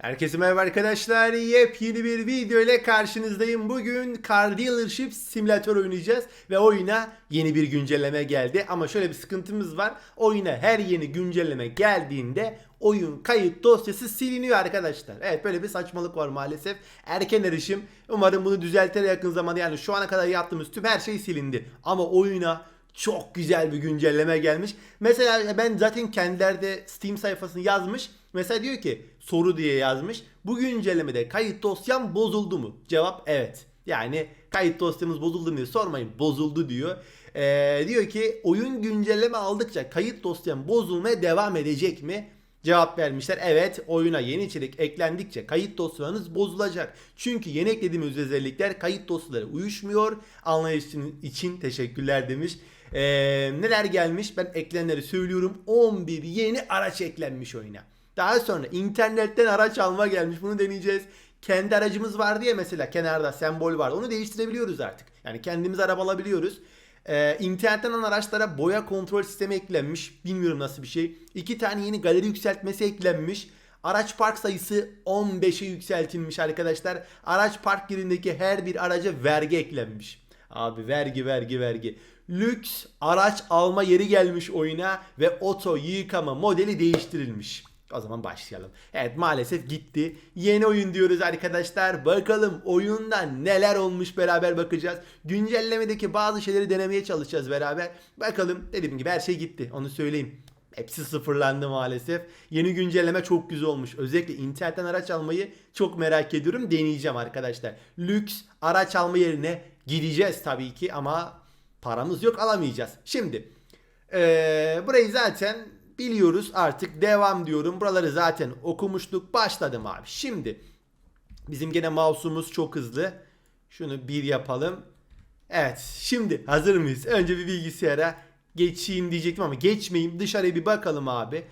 Herkese merhaba arkadaşlar. Yepyeni bir video ile karşınızdayım. Bugün Car Dealership Simulator oynayacağız ve oyuna yeni bir güncelleme geldi. Ama şöyle bir sıkıntımız var. Oyuna her yeni güncelleme geldiğinde oyun kayıt dosyası siliniyor arkadaşlar. Evet böyle bir saçmalık var maalesef. Erken erişim. Umarım bunu düzeltir yakın zamanda. Yani şu ana kadar yaptığımız tüm her şey silindi. Ama oyuna çok güzel bir güncelleme gelmiş. Mesela ben zaten kendilerde Steam sayfasını yazmış. Mesela diyor ki soru diye yazmış. Bu güncellemede kayıt dosyam bozuldu mu? Cevap evet. Yani kayıt dosyamız bozuldu mu diye sormayın. Bozuldu diyor. Ee, diyor ki oyun güncelleme aldıkça kayıt dosyam bozulmaya devam edecek mi? Cevap vermişler. Evet oyuna yeni içerik eklendikçe kayıt dosyalarınız bozulacak. Çünkü yeni eklediğimiz özellikler kayıt dosyaları uyuşmuyor. Anlayışın için teşekkürler demiş. Ee, neler gelmiş ben eklenenleri söylüyorum. 11 yeni araç eklenmiş oyuna. Daha sonra internetten araç alma gelmiş. Bunu deneyeceğiz. Kendi aracımız var diye mesela kenarda sembol var. Onu değiştirebiliyoruz artık. Yani kendimiz araba alabiliyoruz. Ee, internetten alınan araçlara boya kontrol sistemi eklenmiş. Bilmiyorum nasıl bir şey. İki tane yeni galeri yükseltmesi eklenmiş. Araç park sayısı 15'e yükseltilmiş arkadaşlar. Araç park yerindeki her bir araca vergi eklenmiş. Abi vergi vergi vergi. Lüks araç alma yeri gelmiş oyuna ve oto yıkama modeli değiştirilmiş. O zaman başlayalım. Evet maalesef gitti. Yeni oyun diyoruz arkadaşlar. Bakalım oyunda neler olmuş beraber bakacağız. Güncellemedeki bazı şeyleri denemeye çalışacağız beraber. Bakalım dediğim gibi her şey gitti. Onu söyleyeyim. Hepsi sıfırlandı maalesef. Yeni güncelleme çok güzel olmuş. Özellikle internetten araç almayı çok merak ediyorum. Deneyeceğim arkadaşlar. Lüks araç alma yerine gideceğiz tabii ki ama paramız yok alamayacağız. Şimdi ee, burayı zaten biliyoruz artık devam diyorum. Buraları zaten okumuştuk. Başladım abi. Şimdi bizim gene mouse'umuz çok hızlı. Şunu bir yapalım. Evet şimdi hazır mıyız? Önce bir bilgisayara geçeyim diyecektim ama geçmeyeyim. Dışarıya bir bakalım abi.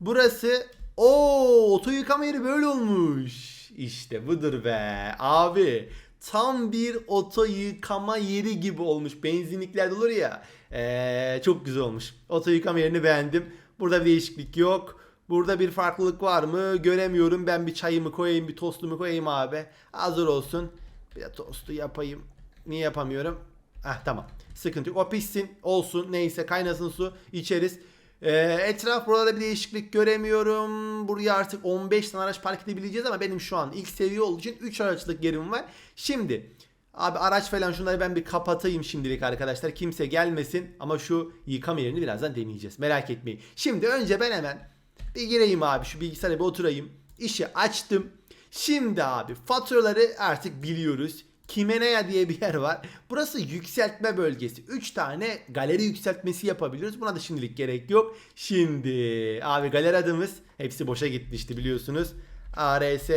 Burası o oto yıkama yeri böyle olmuş. İşte budur be abi. Tam bir oto yıkama yeri gibi olmuş. Benzinliklerde olur ya. Ee, çok güzel olmuş. Oto yıkama yerini beğendim. Burada bir değişiklik yok. Burada bir farklılık var mı? Göremiyorum. Ben bir çayımı koyayım, bir tostumu koyayım abi. Hazır olsun. Bir de tostu yapayım. Niye yapamıyorum? Ah tamam. Sıkıntı yok. O pişsin. Olsun. Neyse kaynasın su. içeriz. Ee, etraf burada bir değişiklik göremiyorum. Buraya artık 15 tane araç park edebileceğiz ama benim şu an ilk seviye olduğu için 3 araçlık yerim var. Şimdi Abi araç falan şunları ben bir kapatayım şimdilik arkadaşlar. Kimse gelmesin ama şu yıkama yerini birazdan deneyeceğiz. Merak etmeyin. Şimdi önce ben hemen bir gireyim abi şu bilgisayara bir oturayım. İşi açtım. Şimdi abi faturaları artık biliyoruz. Kimenea diye bir yer var. Burası yükseltme bölgesi. 3 tane galeri yükseltmesi yapabiliyoruz. Buna da şimdilik gerek yok. Şimdi abi galeri adımız hepsi boşa gitmişti biliyorsunuz. ARS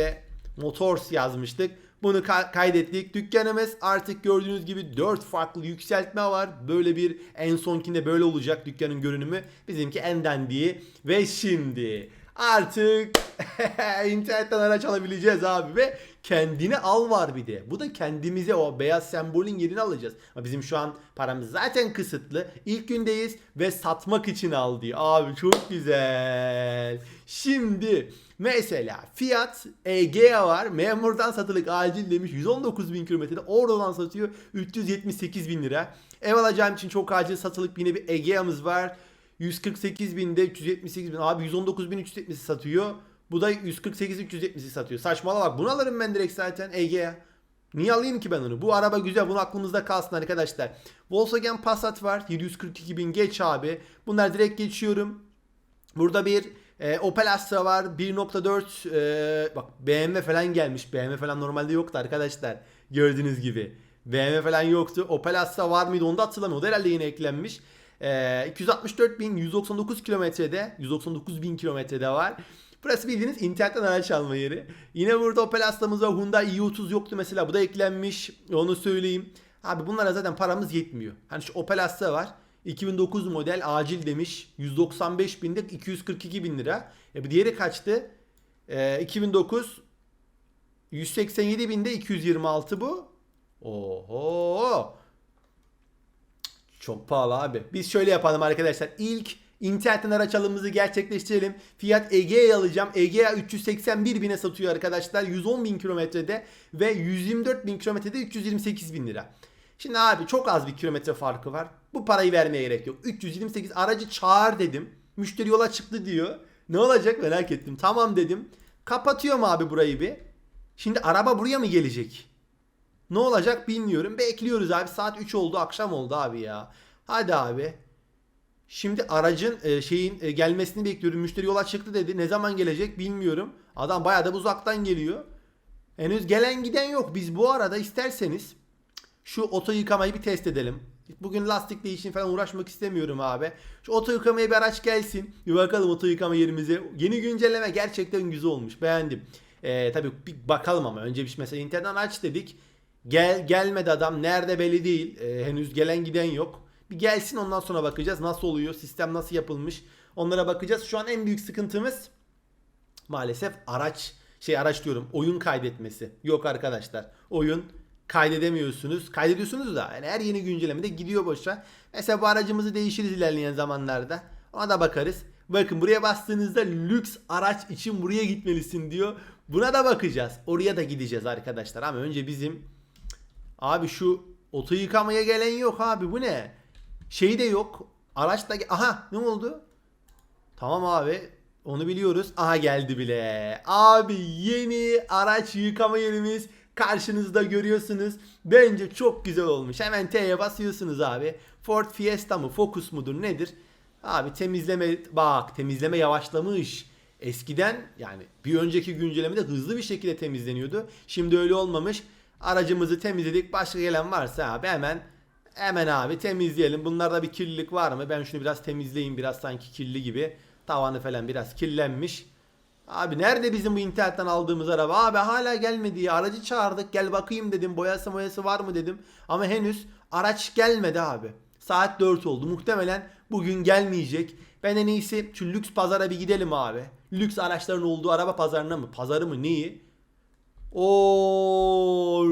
Motors yazmıştık. Bunu ka- kaydettik. Dükkanımız artık gördüğünüz gibi 4 farklı yükseltme var. Böyle bir en sonkinde böyle olacak dükkanın görünümü. Bizimki en dandiği. Ve şimdi artık internetten araç alabileceğiz abi ve kendini al var bir de. Bu da kendimize o beyaz sembolün yerini alacağız. Ama bizim şu an paramız zaten kısıtlı. İlk gündeyiz ve satmak için al diyor. Abi çok güzel. Şimdi mesela Fiat Egea var. Memurdan satılık acil demiş. 119 bin kilometrede oradan satıyor. 378 bin lira. Ev alacağım için çok acil satılık yine bir Egea'mız var. 148 binde 378 bin. Abi 119 bin 370'i satıyor. Bu da 148 370'i satıyor. Saçmalama bak. Bunu alırım ben direkt zaten Egea. Niye alayım ki ben onu? Bu araba güzel. Bunu aklımızda kalsın arkadaşlar. Volkswagen Passat var. 742 bin geç abi. Bunlar direkt geçiyorum. Burada bir e, Opel Astra var. 1.4 e, bak BMW falan gelmiş. BMW falan normalde yoktu arkadaşlar. Gördüğünüz gibi. BMW falan yoktu. Opel Astra var mıydı onu da hatırlamıyorum. O da herhalde yeni eklenmiş. E, 264 bin 199 kilometrede 199 bin kilometrede var. Burası bildiğiniz internetten araç alma yeri. Yine burada Opel Astra'mız var. Hyundai i30 yoktu mesela. Bu da eklenmiş. Onu söyleyeyim. Abi bunlara zaten paramız yetmiyor. Hani şu Opel Astra var. 2009 model acil demiş. 195 binde 242 bin lira. E bu diğeri kaçtı? E, 2009 187 binde 226 bu. Oho. Çok pahalı abi. Biz şöyle yapalım arkadaşlar. İlk İnternetten araç alımımızı gerçekleştirelim. Fiyat Egea'yı alacağım. Egea 381 bine satıyor arkadaşlar. 110 bin kilometrede ve 124 bin kilometrede 328 bin lira. Şimdi abi çok az bir kilometre farkı var. Bu parayı vermeye gerek yok. 328 aracı çağır dedim. Müşteri yola çıktı diyor. Ne olacak merak ettim. Tamam dedim. Kapatıyorum abi burayı bir. Şimdi araba buraya mı gelecek? Ne olacak bilmiyorum. Bekliyoruz abi. Saat 3 oldu. Akşam oldu abi ya. Hadi abi. Şimdi aracın e, şeyin e, gelmesini bekliyorum. Müşteri yola çıktı dedi. Ne zaman gelecek bilmiyorum. Adam bayağı da uzaktan geliyor. Henüz gelen giden yok. Biz bu arada isterseniz şu oto yıkamayı bir test edelim. Bugün lastik değişim falan uğraşmak istemiyorum abi. Şu oto yıkamaya bir araç gelsin. Bir bakalım oto yıkama yerimize. Yeni güncelleme gerçekten güzel olmuş. Beğendim. Ee, tabii bir bakalım ama önce bir mesela internetten aç dedik. Gel gelmedi adam. Nerede belli değil. Ee, henüz gelen giden yok. Bir gelsin ondan sonra bakacağız. Nasıl oluyor? Sistem nasıl yapılmış? Onlara bakacağız. Şu an en büyük sıkıntımız maalesef araç şey araç diyorum oyun kaydetmesi. Yok arkadaşlar. Oyun kaydedemiyorsunuz. Kaydediyorsunuz da yani her yeni güncellemede gidiyor boşa. Mesela bu aracımızı değişiriz ilerleyen zamanlarda. Ona da bakarız. Bakın buraya bastığınızda lüks araç için buraya gitmelisin diyor. Buna da bakacağız. Oraya da gideceğiz arkadaşlar. Ama önce bizim abi şu oto yıkamaya gelen yok abi. Bu ne? Şey de yok. Araç da aha ne oldu? Tamam abi. Onu biliyoruz. Aha geldi bile. Abi yeni araç yıkama yerimiz karşınızda görüyorsunuz. Bence çok güzel olmuş. Hemen T'ye basıyorsunuz abi. Ford Fiesta mı Focus mudur nedir? Abi temizleme bak temizleme yavaşlamış. Eskiden yani bir önceki güncellemede hızlı bir şekilde temizleniyordu. Şimdi öyle olmamış. Aracımızı temizledik. Başka gelen varsa abi hemen hemen abi temizleyelim. Bunlarda bir kirlilik var mı? Ben şunu biraz temizleyeyim. Biraz sanki kirli gibi. Tavanı falan biraz kirlenmiş. Abi nerede bizim bu internetten aldığımız araba? Abi hala gelmedi ya. Aracı çağırdık. Gel bakayım dedim. Boyası boyası var mı dedim. Ama henüz araç gelmedi abi. Saat 4 oldu. Muhtemelen bugün gelmeyecek. Ben en iyisi şu lüks pazara bir gidelim abi. Lüks araçların olduğu araba pazarına mı? Pazarı mı? Neyi? O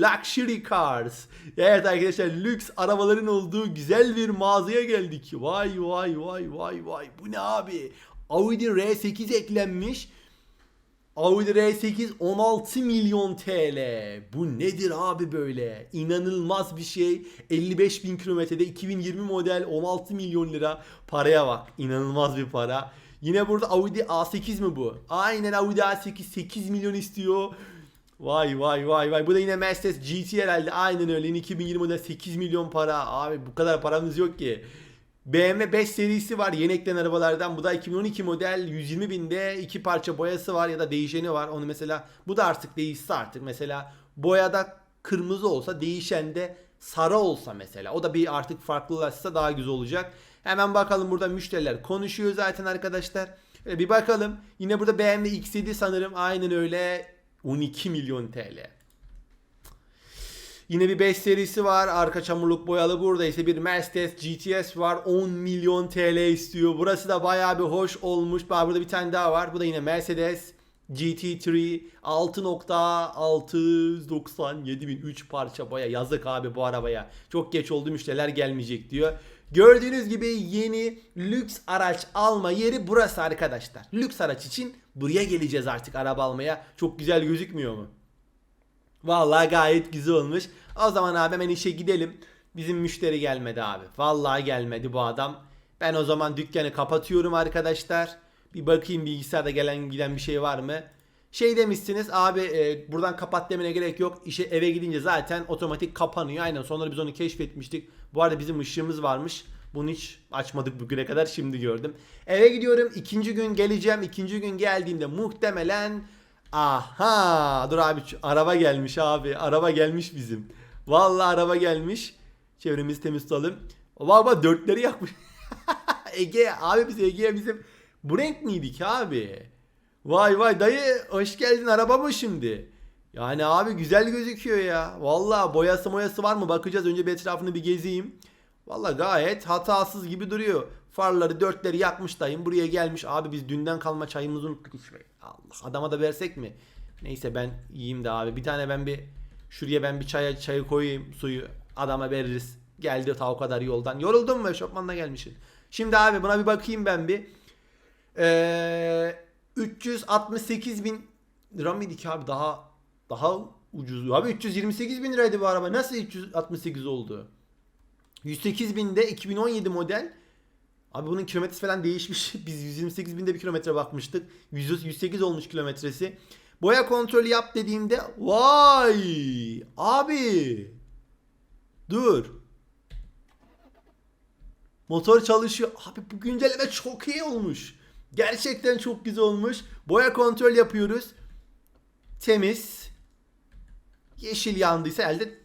luxury cars. Evet arkadaşlar lüks arabaların olduğu güzel bir mağazaya geldik. Vay vay vay vay vay. Bu ne abi? Audi R8 eklenmiş. Audi R8 16 milyon TL. Bu nedir abi böyle? İnanılmaz bir şey. 55 bin kilometrede 2020 model 16 milyon lira. Paraya bak. İnanılmaz bir para. Yine burada Audi A8 mi bu? Aynen Audi A8 8 milyon istiyor. Vay vay vay vay. Bu da yine Mercedes GT herhalde. Aynen öyle. Yine 2020 model 8 milyon para. Abi bu kadar paramız yok ki. BMW 5 serisi var yeni arabalardan. Bu da 2012 model 120 binde iki parça boyası var ya da değişeni var. Onu mesela bu da artık değişse artık mesela boyada kırmızı olsa değişende sarı olsa mesela. O da bir artık farklılaşsa daha güzel olacak. Hemen bakalım burada müşteriler konuşuyor zaten arkadaşlar. Şöyle bir bakalım. Yine burada BMW X7 sanırım aynen öyle 12 milyon TL. Yine bir 5 serisi var. Arka çamurluk boyalı burada ise bir Mercedes GTS var. 10 milyon TL istiyor. Burası da bayağı bir hoş olmuş. Burada bir tane daha var. Bu da yine Mercedes GT3 6.697 bin 3 parça boya. Yazık abi bu arabaya. Çok geç oldu müşteriler gelmeyecek diyor. Gördüğünüz gibi yeni lüks araç alma yeri burası arkadaşlar. Lüks araç için buraya geleceğiz artık araba almaya. Çok güzel gözükmüyor mu? Vallahi gayet güzel olmuş. O zaman abi hemen işe gidelim. Bizim müşteri gelmedi abi. Vallahi gelmedi bu adam. Ben o zaman dükkanı kapatıyorum arkadaşlar. Bir bakayım bilgisayarda gelen giden bir şey var mı? Şey demişsiniz abi e, buradan kapat demene gerek yok. İşe eve gidince zaten otomatik kapanıyor. Aynen sonra biz onu keşfetmiştik. Bu arada bizim ışığımız varmış. Bunu hiç açmadık bugüne kadar şimdi gördüm. Eve gidiyorum. ikinci gün geleceğim. İkinci gün geldiğimde muhtemelen Aha dur abi araba gelmiş abi. Araba gelmiş bizim. Vallahi araba gelmiş. Çevremizi temiz tutalım. Baba dörtleri yakmış. Ege abi biz Ege'ye bizim bu renk miydik abi? Vay vay dayı hoş geldin araba mı şimdi? Yani abi güzel gözüküyor ya. Vallahi boyası moyası var mı bakacağız. Önce bir etrafını bir gezeyim. Vallahi gayet hatasız gibi duruyor. Farları dörtleri yakmış dayım. Buraya gelmiş. Abi biz dünden kalma çayımızı unuttuk içmeyi. Allah adama da versek mi? Neyse ben yiyeyim de abi. Bir tane ben bir şuraya ben bir çaya çayı koyayım suyu adama veririz. Geldi ta o kadar yoldan. Yoruldun mu? Şopmanla gelmişsin. Şimdi abi buna bir bakayım ben bir. Ee, 368 bin lira mıydı ki abi daha daha ucuz. Abi 328 bin liraydı bu araba. Nasıl 368 oldu? 108 binde 2017 model. Abi bunun kilometresi falan değişmiş. Biz 128 binde bir kilometre bakmıştık. 100, 108 olmuş kilometresi. Boya kontrolü yap dediğimde vay! Abi! Dur. Motor çalışıyor. Abi bu güncelleme çok iyi olmuş. Gerçekten çok güzel olmuş. Boya kontrol yapıyoruz. Temiz. Yeşil yandıysa elde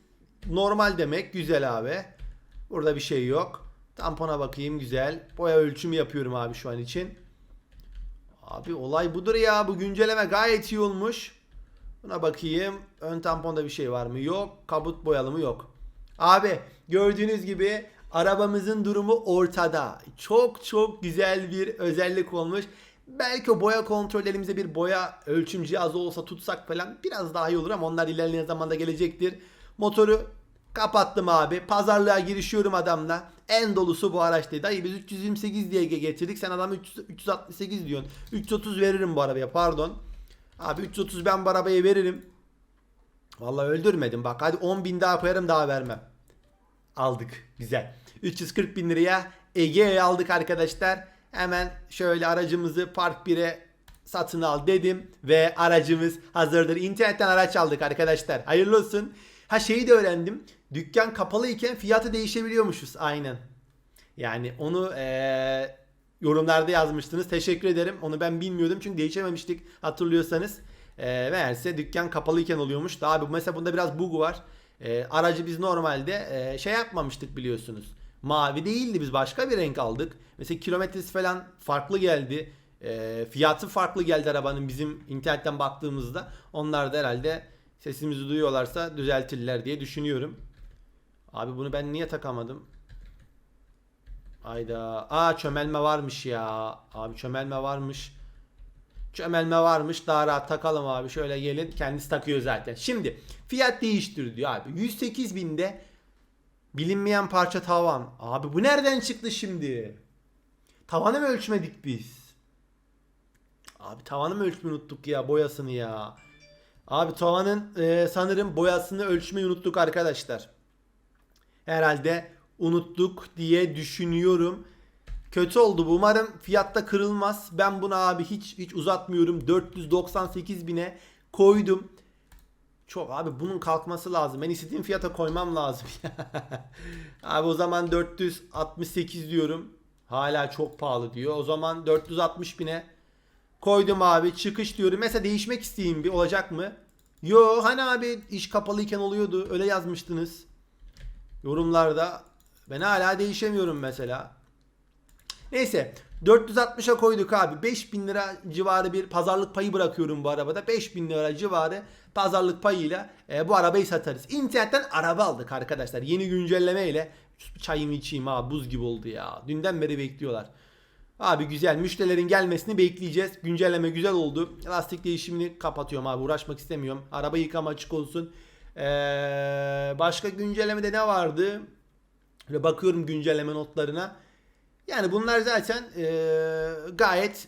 normal demek. Güzel abi burada bir şey yok tampona bakayım güzel boya ölçümü yapıyorum abi şu an için Abi olay budur ya. Bu güncelleme gayet iyi olmuş. Buna bakayım. Ön tamponda bir şey var mı? Yok. Kabut boyalı mı? Yok. Abi gördüğünüz gibi arabamızın durumu ortada. Çok çok güzel bir özellik olmuş. Belki o boya kontrollerimize bir boya ölçüm cihazı olsa tutsak falan biraz daha iyi olur ama onlar ilerleyen zamanda gelecektir. Motoru kapattım abi. Pazarlığa girişiyorum adamla. En dolusu bu araç dedi. Dayı biz 328 diye getirdik. Sen adam 300 368 diyorsun. 330 veririm bu arabaya pardon. Abi 330 ben bu arabaya veririm. Vallahi öldürmedim bak. Hadi 10 bin daha koyarım daha vermem. Aldık. Güzel. 340 bin liraya Ege'ye aldık arkadaşlar. Hemen şöyle aracımızı Park 1'e satın al dedim. Ve aracımız hazırdır. İnternetten araç aldık arkadaşlar. Hayırlı olsun. Ha şeyi de öğrendim. Dükkan kapalı iken fiyatı değişebiliyormuşuz. Aynen. Yani onu eee, yorumlarda yazmıştınız. Teşekkür ederim. Onu ben bilmiyordum çünkü değişememiştik hatırlıyorsanız. Eee meğerse dükkan kapalı iken oluyormuş. Daha bir- mesela bunda biraz bug var. Eee, aracı biz normalde eee, şey yapmamıştık biliyorsunuz. Mavi değildi biz başka bir renk aldık. Mesela kilometresi falan farklı geldi. Eee, fiyatı farklı geldi arabanın bizim internetten baktığımızda. Onlar da herhalde sesimizi duyuyorlarsa düzeltirler diye düşünüyorum. Abi bunu ben niye takamadım? Ayda. Aa çömelme varmış ya. Abi çömelme varmış. Çömelme varmış. Daha rahat takalım abi. Şöyle gelin. Kendisi takıyor zaten. Şimdi fiyat değiştir diyor abi. 108 binde bilinmeyen parça tavan. Abi bu nereden çıktı şimdi? Tavanı mı ölçmedik biz? Abi tavanı mı ölçmeyi unuttuk ya boyasını ya. Abi tavanın e, sanırım boyasını ölçmeyi unuttuk arkadaşlar. Herhalde unuttuk diye düşünüyorum. Kötü oldu bu. Umarım fiyatta kırılmaz. Ben bunu abi hiç hiç uzatmıyorum. 498 bine koydum. Çok abi bunun kalkması lazım. Ben istediğim fiyata koymam lazım. abi o zaman 468 diyorum. Hala çok pahalı diyor. O zaman 460 bine koydum abi. Çıkış diyorum. Mesela değişmek isteyeyim bir olacak mı? Yo hani abi iş kapalıyken oluyordu. Öyle yazmıştınız. Yorumlarda. Ben hala değişemiyorum mesela. Neyse 460'a koyduk abi. 5000 lira civarı bir pazarlık payı bırakıyorum bu arabada. 5000 lira civarı pazarlık payıyla e, bu arabayı satarız. İnternetten araba aldık arkadaşlar. Yeni güncellemeyle. Şu Çayımı içeyim ha buz gibi oldu ya. Dünden beri bekliyorlar. Abi güzel müşterilerin gelmesini bekleyeceğiz. Güncelleme güzel oldu. Lastik değişimini kapatıyorum abi uğraşmak istemiyorum. Araba yıkama açık olsun. Ee, başka güncellemede ne vardı? Böyle bakıyorum güncelleme notlarına. Yani bunlar zaten ee, gayet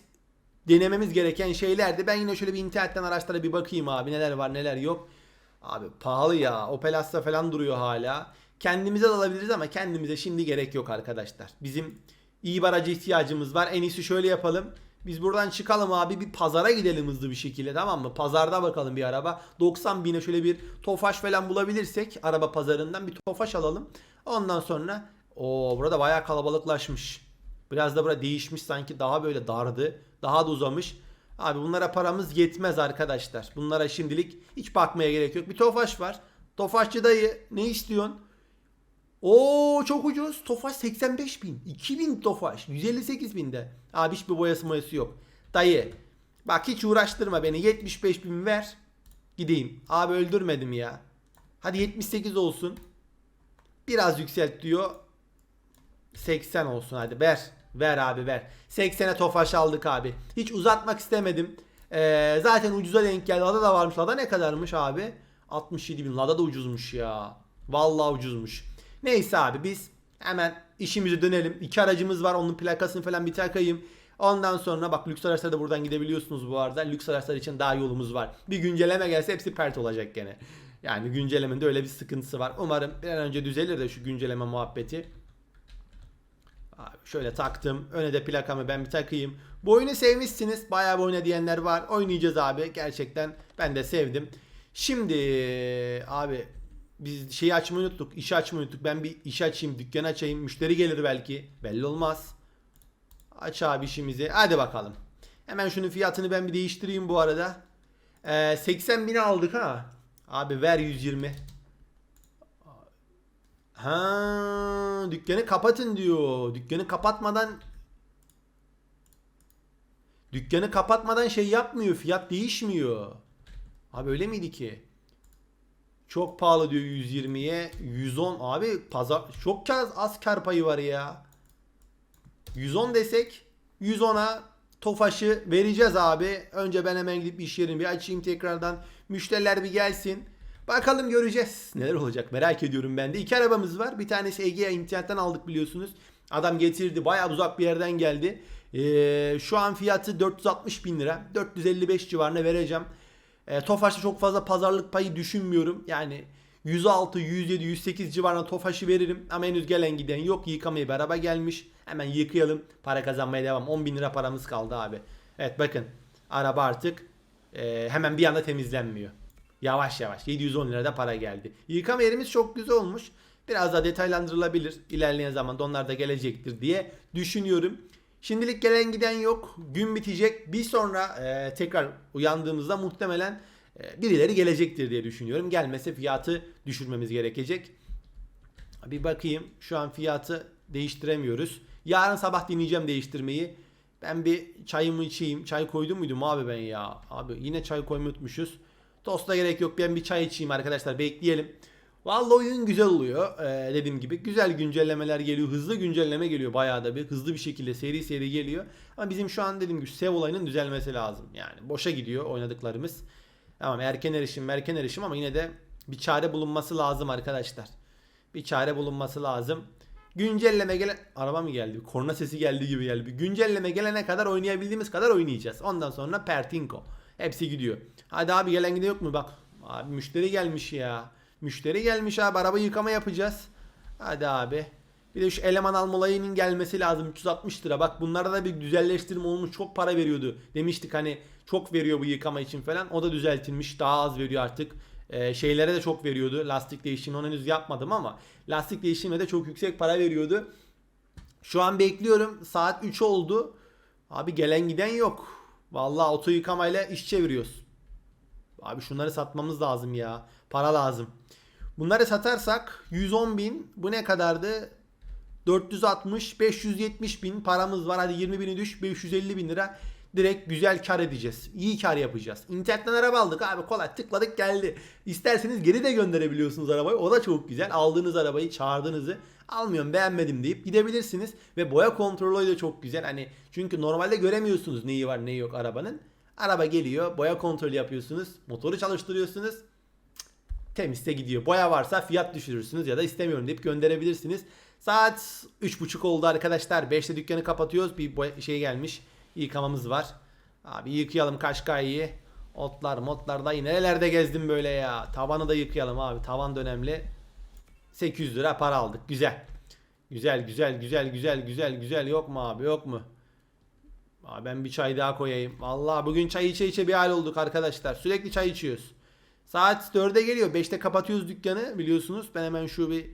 denememiz gereken şeylerdi. Ben yine şöyle bir internetten araçlara bir bakayım abi neler var neler yok. Abi pahalı ya. Opel Astra falan duruyor hala. Kendimize de alabiliriz ama kendimize şimdi gerek yok arkadaşlar. Bizim iyi bir araca ihtiyacımız var. En iyisi şöyle yapalım. Biz buradan çıkalım abi bir pazara gidelim hızlı bir şekilde tamam mı? Pazarda bakalım bir araba. 90 bine şöyle bir tofaş falan bulabilirsek araba pazarından bir tofaş alalım. Ondan sonra o burada bayağı kalabalıklaşmış. Biraz da burada değişmiş sanki daha böyle dardı. Daha da uzamış. Abi bunlara paramız yetmez arkadaşlar. Bunlara şimdilik hiç bakmaya gerek yok. Bir tofaş var. Tofaşçı dayı ne istiyorsun? Oo çok ucuz. Tofaş 85 bin. 2000 Tofaş. 158 binde. Abi hiçbir boyası boyası yok. Dayı. Bak hiç uğraştırma beni. 75 bin ver. Gideyim. Abi öldürmedim ya. Hadi 78 olsun. Biraz yükselt diyor. 80 olsun hadi ver. Ver abi ver. 80'e Tofaş aldık abi. Hiç uzatmak istemedim. Ee, zaten ucuza denk geldi. Lada da varmış. Lada ne kadarmış abi? 67 bin. Lada da ucuzmuş ya. Vallahi ucuzmuş. Neyse abi biz hemen işimize dönelim. İki aracımız var. Onun plakasını falan bir takayım. Ondan sonra bak lüks araçlara da buradan gidebiliyorsunuz bu arada. Lüks araçlar için daha yolumuz var. Bir güncelleme gelse hepsi pert olacak gene. Yani güncellemenin de öyle bir sıkıntısı var. Umarım bir an önce düzelir de şu güncelleme muhabbeti. Abi şöyle taktım. Öne de plakamı ben bir takayım. Bu oyunu sevmişsiniz. Bayağı bir oyna diyenler var. Oynayacağız abi. Gerçekten ben de sevdim. Şimdi abi biz şeyi açmayı unuttuk. işi açmayı unuttuk. Ben bir iş açayım, dükkan açayım. Müşteri gelir belki. Belli olmaz. Aç abi işimizi. Hadi bakalım. Hemen şunun fiyatını ben bir değiştireyim bu arada. Ee, 80 bin aldık ha. Abi ver 120. Ha, dükkanı kapatın diyor. Dükkanı kapatmadan Dükkanı kapatmadan şey yapmıyor. Fiyat değişmiyor. Abi öyle miydi ki? Çok pahalı diyor 120'ye. 110 abi pazar çok kar, az kar payı var ya. 110 desek 110'a Tofaş'ı vereceğiz abi. Önce ben hemen gidip iş yerimi bir açayım tekrardan. Müşteriler bir gelsin. Bakalım göreceğiz. Neler olacak merak ediyorum ben de. İki arabamız var. Bir tanesi Ege'ye internetten aldık biliyorsunuz. Adam getirdi. Bayağı uzak bir yerden geldi. Ee, şu an fiyatı 460 bin lira. 455 civarına vereceğim. E, Tofaş'ta çok fazla pazarlık payı düşünmüyorum. Yani 106, 107, 108 civarında Tofaş'ı veririm. Ama henüz gelen giden yok. Yıkamaya araba gelmiş. Hemen yıkayalım. Para kazanmaya devam. 10 bin lira paramız kaldı abi. Evet bakın. Araba artık e, hemen bir anda temizlenmiyor. Yavaş yavaş. 710 lirada para geldi. Yıkama yerimiz çok güzel olmuş. Biraz daha detaylandırılabilir. İlerleyen zamanda onlar da gelecektir diye düşünüyorum. Şimdilik gelen giden yok. Gün bitecek. Bir sonra e, tekrar uyandığımızda muhtemelen e, birileri gelecektir diye düşünüyorum. Gelmese fiyatı düşürmemiz gerekecek. Bir bakayım. Şu an fiyatı değiştiremiyoruz. Yarın sabah dinleyeceğim değiştirmeyi. Ben bir çayımı içeyim. Çay koydum muydum abi ben ya? Abi yine çay koymayı unutmuşuz. Tosta gerek yok. Ben bir çay içeyim arkadaşlar. Bekleyelim. Vallahi oyun güzel oluyor. Ee, dediğim gibi güzel güncellemeler geliyor. Hızlı güncelleme geliyor bayağı da bir. Hızlı bir şekilde seri seri geliyor. Ama bizim şu an dediğim gibi sev olayının düzelmesi lazım. Yani boşa gidiyor oynadıklarımız. Tamam erken erişim erken erişim ama yine de bir çare bulunması lazım arkadaşlar. Bir çare bulunması lazım. Güncelleme gelen... Araba mı geldi? Korna sesi geldi gibi geldi. Bir güncelleme gelene kadar oynayabildiğimiz kadar oynayacağız. Ondan sonra Pertinko. Hepsi gidiyor. Hadi abi gelen giden yok mu? Bak abi müşteri gelmiş ya. Müşteri gelmiş abi araba yıkama yapacağız. Hadi abi. Bir de şu eleman alma olayının gelmesi lazım 360 lira. Bak bunlarda da bir güzelleştirme olmuş çok para veriyordu. Demiştik hani çok veriyor bu yıkama için falan. O da düzeltilmiş daha az veriyor artık. Ee, şeylere de çok veriyordu. Lastik değişimi onu henüz yapmadım ama lastik değişimine de çok yüksek para veriyordu. Şu an bekliyorum. Saat 3 oldu. Abi gelen giden yok. Vallahi oto yıkamayla iş çeviriyoruz. Abi şunları satmamız lazım ya. Para lazım. Bunları satarsak 110 bin bu ne kadardı? 460 570 bin paramız var. Hadi 20 bini düş 550 bin lira. Direkt güzel kar edeceğiz. İyi kar yapacağız. İnternetten araba aldık abi kolay tıkladık geldi. İsterseniz geri de gönderebiliyorsunuz arabayı. O da çok güzel. Aldığınız arabayı çağırdığınızı almıyorum beğenmedim deyip gidebilirsiniz. Ve boya kontrolü de çok güzel. Hani çünkü normalde göremiyorsunuz neyi var neyi yok arabanın. Araba geliyor boya kontrolü yapıyorsunuz. Motoru çalıştırıyorsunuz temizse gidiyor. Boya varsa fiyat düşürürsünüz ya da istemiyorum deyip gönderebilirsiniz. Saat 3.30 oldu arkadaşlar. 5'te dükkanı kapatıyoruz. Bir şey gelmiş. Yıkamamız var. Abi yıkayalım Kaşkay'ı. Otlar motlar dayı nerelerde gezdim böyle ya. Tavanı da yıkayalım abi. Tavan da önemli. 800 lira para aldık. Güzel. Güzel güzel güzel güzel güzel güzel yok mu abi yok mu? Abi ben bir çay daha koyayım. Vallahi bugün çay içe içe bir hal olduk arkadaşlar. Sürekli çay içiyoruz. Saat 4'e geliyor. 5'te kapatıyoruz dükkanı biliyorsunuz. Ben hemen şu bir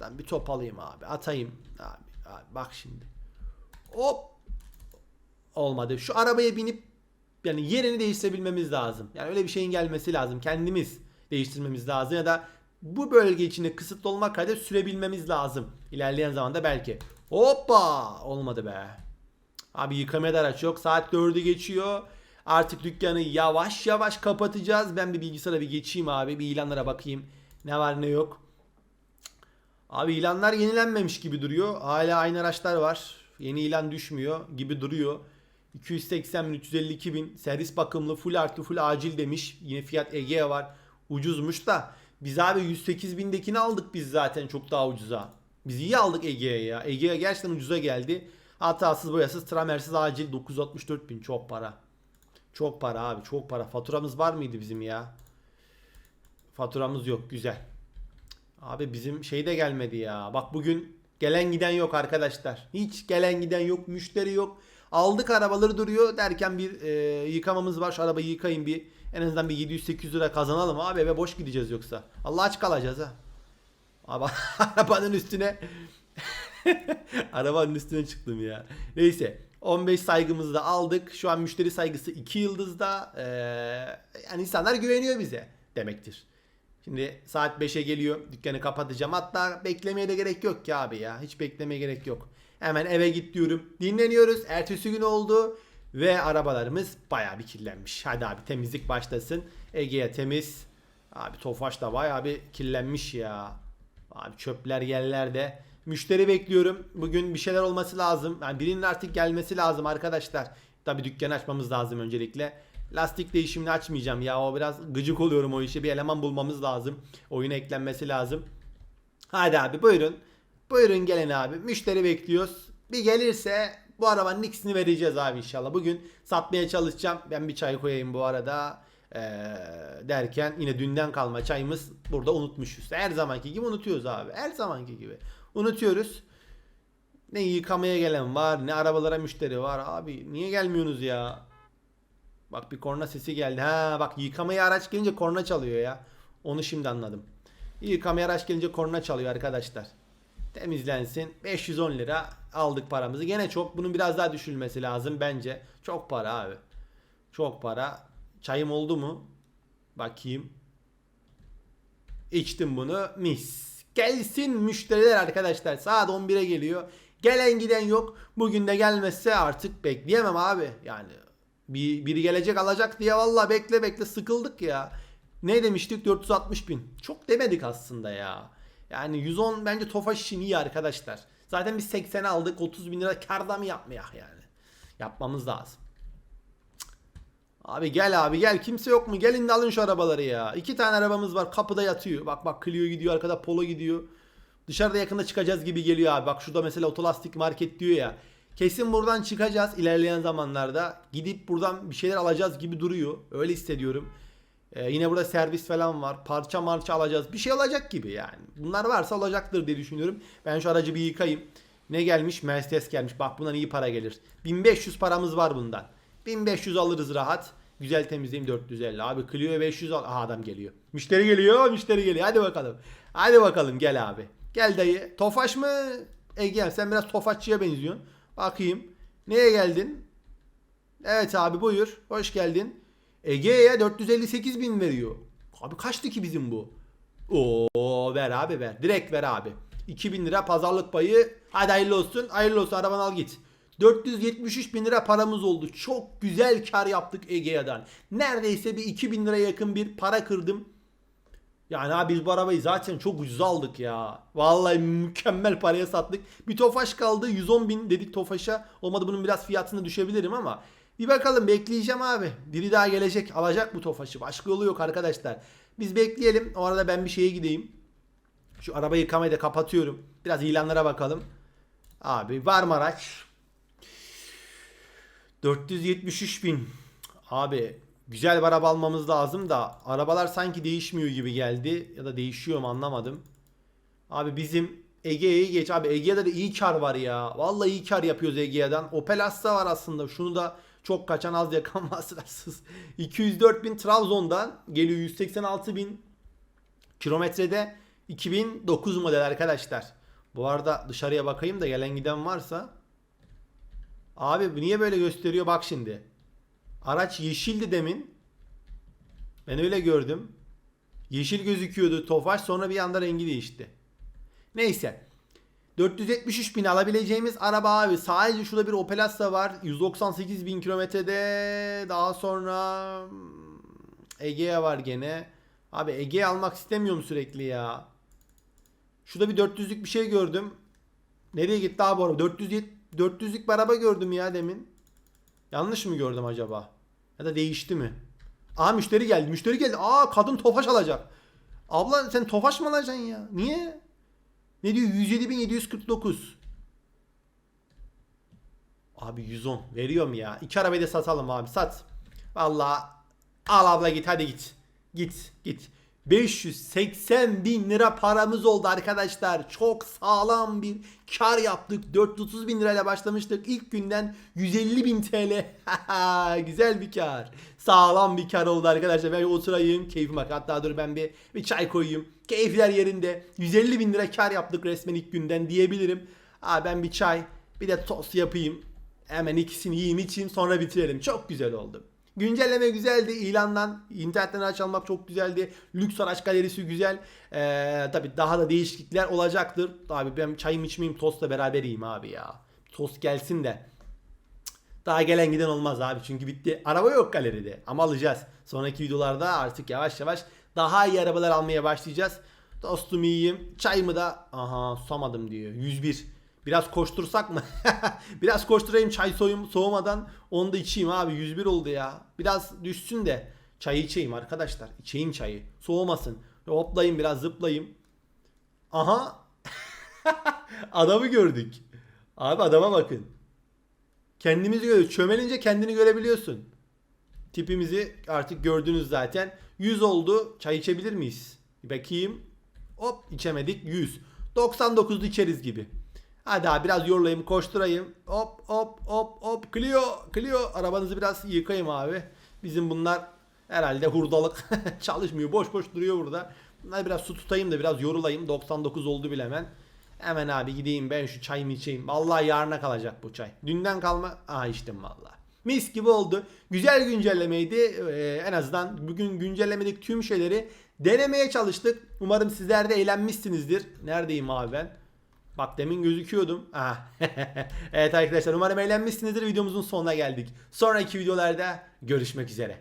ben bir top alayım abi. Atayım. Abi, abi bak şimdi. Hop. Olmadı. Şu arabaya binip yani yerini değiştirebilmemiz lazım. Yani öyle bir şeyin gelmesi lazım. Kendimiz değiştirmemiz lazım ya da bu bölge içinde kısıtlı olmak kadar sürebilmemiz lazım. İlerleyen zamanda belki. Hoppa! Olmadı be. Abi yıkamaya araç yok. Saat 4'ü geçiyor. Artık dükkanı yavaş yavaş kapatacağız. Ben bir bilgisayara bir geçeyim abi. Bir ilanlara bakayım. Ne var ne yok. Abi ilanlar yenilenmemiş gibi duruyor. Hala aynı araçlar var. Yeni ilan düşmüyor gibi duruyor. 280 bin, 352 bin servis bakımlı full artı full acil demiş. Yine fiyat Egea var. Ucuzmuş da biz abi 108 bindekini aldık biz zaten çok daha ucuza. Biz iyi aldık Ege'ye ya. Ege'ye gerçekten ucuza geldi. Hatasız boyasız tramersiz acil 964 bin çok para. Çok para abi çok para. Faturamız var mıydı bizim ya? Faturamız yok güzel. Abi bizim şey de gelmedi ya. Bak bugün gelen giden yok arkadaşlar. Hiç gelen giden yok. Müşteri yok. Aldık arabaları duruyor derken bir e, yıkamamız var. Şu arabayı yıkayın bir. En azından bir 700-800 lira kazanalım abi. Eve boş gideceğiz yoksa. Allah aç kalacağız ha. Abi arabanın üstüne Arabanın üstüne çıktım ya. Neyse. 15 saygımızı da aldık. Şu an müşteri saygısı 2 yıldızda. Ee, yani insanlar güveniyor bize demektir. Şimdi saat 5'e geliyor. Dükkanı kapatacağım. Hatta beklemeye de gerek yok ki abi ya. Hiç beklemeye gerek yok. Hemen eve git diyorum. Dinleniyoruz. Ertesi gün oldu. Ve arabalarımız bayağı bir kirlenmiş. Hadi abi temizlik başlasın. Ege'ye temiz. Abi Tofaş da bayağı bir kirlenmiş ya. Abi çöpler yerlerde. Müşteri bekliyorum. Bugün bir şeyler olması lazım. Yani birinin artık gelmesi lazım arkadaşlar. Tabii dükkan açmamız lazım öncelikle. Lastik değişimini açmayacağım ya. O biraz gıcık oluyorum o işe. Bir eleman bulmamız lazım. Oyuna eklenmesi lazım. Hadi abi buyurun. Buyurun gelin abi. Müşteri bekliyoruz. Bir gelirse bu arabanın ikisini vereceğiz abi inşallah. Bugün satmaya çalışacağım. Ben bir çay koyayım bu arada. Ee, derken yine dünden kalma çayımız burada unutmuşuz. Her zamanki gibi unutuyoruz abi. Her zamanki gibi. Unutuyoruz. Ne yıkamaya gelen var ne arabalara müşteri var. Abi niye gelmiyorsunuz ya? Bak bir korna sesi geldi. Ha bak yıkamaya araç gelince korna çalıyor ya. Onu şimdi anladım. Yıkamaya araç gelince korna çalıyor arkadaşlar. Temizlensin. 510 lira aldık paramızı. Gene çok. Bunun biraz daha düşülmesi lazım bence. Çok para abi. Çok para. Çayım oldu mu? Bakayım. İçtim bunu. Mis. Gelsin müşteriler arkadaşlar. Saat 11'e geliyor. Gelen giden yok. Bugün de gelmezse artık bekleyemem abi. Yani bir, biri gelecek alacak diye valla bekle bekle sıkıldık ya. Ne demiştik 460 bin. Çok demedik aslında ya. Yani 110 bence Tofaş için iyi arkadaşlar. Zaten biz 80 aldık 30 bin lira karda mı yapmayak yani. Yapmamız lazım. Abi gel abi gel kimse yok mu? Gelin de alın şu arabaları ya. İki tane arabamız var kapıda yatıyor. Bak bak Clio gidiyor arkada Polo gidiyor. Dışarıda yakında çıkacağız gibi geliyor abi. Bak şurada mesela otolastik market diyor ya. Kesin buradan çıkacağız ilerleyen zamanlarda. Gidip buradan bir şeyler alacağız gibi duruyor. Öyle hissediyorum. Ee, yine burada servis falan var. Parça marça alacağız. Bir şey olacak gibi yani. Bunlar varsa olacaktır diye düşünüyorum. Ben şu aracı bir yıkayayım. Ne gelmiş? Mercedes gelmiş. Bak bundan iyi para gelir. 1500 paramız var bundan. 1500 alırız rahat. Güzel temizleyeyim 450. Abi Clio'ya 500 al. Aha adam geliyor. Müşteri geliyor. Müşteri geliyor. Hadi bakalım. Hadi bakalım gel abi. Gel dayı. Tofaş mı? Ege sen biraz Tofaşçıya benziyorsun. Bakayım. Neye geldin? Evet abi buyur. Hoş geldin. Ege'ye 458 bin veriyor. Abi kaçtı ki bizim bu? Oo ver abi ver. Direkt ver abi. 2000 lira pazarlık payı. Hadi hayırlı olsun. Hayırlı olsun arabanı al git. 473 bin lira paramız oldu. Çok güzel kar yaptık Egea'dan. Neredeyse bir 2000 lira yakın bir para kırdım. Yani abi biz bu arabayı zaten çok ucuz aldık ya. Vallahi mükemmel paraya sattık. Bir Tofaş kaldı 110 bin dedik Tofaş'a. Olmadı bunun biraz fiyatını düşebilirim ama. Bir bakalım bekleyeceğim abi. Biri daha gelecek alacak bu Tofaş'ı. Başka yolu yok arkadaşlar. Biz bekleyelim. O arada ben bir şeye gideyim. Şu arabayı yıkamayı da kapatıyorum. Biraz ilanlara bakalım. Abi var mı araç? 473 bin. Abi güzel bir araba almamız lazım da arabalar sanki değişmiyor gibi geldi. Ya da değişiyor mu anlamadım. Abi bizim Ege'ye geç. Abi Ege'de de iyi kar var ya. Vallahi iyi kar yapıyoruz Ege'den. Opel Astra var aslında. Şunu da çok kaçan az yakan masrafsız. 204 bin Trabzon'dan geliyor 186 bin kilometrede 2009 model arkadaşlar. Bu arada dışarıya bakayım da gelen giden varsa. Abi bu niye böyle gösteriyor bak şimdi. Araç yeşildi demin. Ben öyle gördüm. Yeşil gözüküyordu Tofaş sonra bir anda rengi değişti. Neyse. 473 bin alabileceğimiz araba abi. Sadece şurada bir Opel Astra var. 198 bin kilometrede. Daha sonra hmm, Egea var gene. Abi Egea almak istemiyorum sürekli ya. Şurada bir 400'lük bir şey gördüm. Nereye gitti abi araba? 400 400'lük bir araba gördüm ya demin. Yanlış mı gördüm acaba? Ya da değişti mi? Aa müşteri geldi. Müşteri geldi. Aa kadın tofaş alacak. Abla sen tofaş mı alacaksın ya? Niye? Ne diyor? 107.749. Abi 110 veriyorum ya. İki arabayı da satalım abi sat. Vallahi al abla git hadi git. Git git. 580 bin lira paramız oldu arkadaşlar. Çok sağlam bir kar yaptık. 430 bin lirayla başlamıştık. İlk günden 150 bin TL. Güzel bir kar. Sağlam bir kar oldu arkadaşlar. Ben oturayım keyfim bak. Hatta dur ben bir, bir çay koyayım. Keyifler yerinde. 150 bin lira kar yaptık resmen ilk günden diyebilirim. Aa, ben bir çay bir de tost yapayım. Hemen ikisini yiyeyim içeyim sonra bitirelim. Çok güzel oldu. Güncelleme güzeldi. İlandan, internetten araç almak çok güzeldi. Lüks araç galerisi güzel. Ee, tabii daha da değişiklikler olacaktır. Abi ben çayımı içmeyeyim tostla beraber yiyeyim abi ya. Tost gelsin de. Daha gelen giden olmaz abi çünkü bitti. Araba yok galeride ama alacağız. Sonraki videolarda artık yavaş yavaş daha iyi arabalar almaya başlayacağız. Tostumu yiyeyim. Çayımı da aha susamadım diyor. 101. Biraz koştursak mı? Biraz koşturayım çay soyum soğumadan onu da içeyim abi 101 oldu ya. Biraz düşsün de çayı içeyim arkadaşlar. İçeyim çayı. Soğumasın. Hoplayayım biraz zıplayayım. Aha. Adamı gördük. Abi adama bakın. Kendimizi görüyoruz. Çömelince kendini görebiliyorsun. Tipimizi artık gördünüz zaten. 100 oldu. Çay içebilir miyiz? Bakayım. Hop içemedik. 100. 99'da içeriz gibi. Hadi abi biraz yorlayayım koşturayım. Hop hop hop hop. Clio Clio arabanızı biraz yıkayım abi. Bizim bunlar herhalde hurdalık çalışmıyor. Boş boş duruyor burada. Bunları biraz su tutayım da biraz yorulayım. 99 oldu bile hemen. Hemen abi gideyim ben şu çayımı içeyim. Vallahi yarına kalacak bu çay. Dünden kalma. Aha içtim vallahi. Mis gibi oldu. Güzel güncellemeydi. Ee, en azından bugün güncellemedik tüm şeyleri denemeye çalıştık. Umarım sizler de eğlenmişsinizdir. Neredeyim abi ben? Bak demin gözüküyordum. Evet arkadaşlar umarım eğlenmişsinizdir. Videomuzun sonuna geldik. Sonraki videolarda görüşmek üzere.